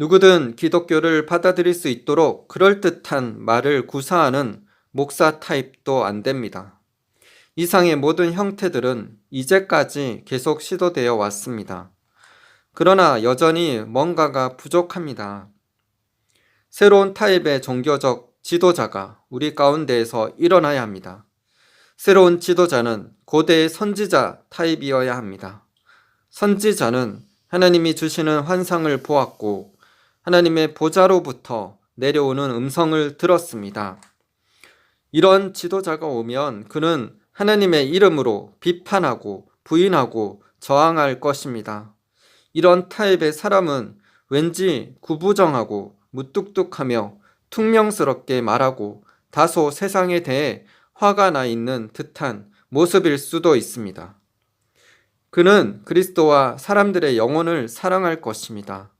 누구든 기독교를 받아들일 수 있도록 그럴듯한 말을 구사하는 목사 타입도 안 됩니다. 이상의 모든 형태들은 이제까지 계속 시도되어 왔습니다. 그러나 여전히 뭔가가 부족합니다. 새로운 타입의 종교적 지도자가 우리 가운데에서 일어나야 합니다. 새로운 지도자는 고대의 선지자 타입이어야 합니다. 선지자는 하나님이 주시는 환상을 보았고 하나님의 보좌로부터 내려오는 음성을 들었습니다. 이런 지도자가 오면 그는 하나님의 이름으로 비판하고 부인하고 저항할 것입니다. 이런 타입의 사람은 왠지 구부정하고 무뚝뚝하며 퉁명스럽게 말하고 다소 세상에 대해 화가 나 있는 듯한 모습일 수도 있습니다. 그는 그리스도와 사람들의 영혼을 사랑할 것입니다.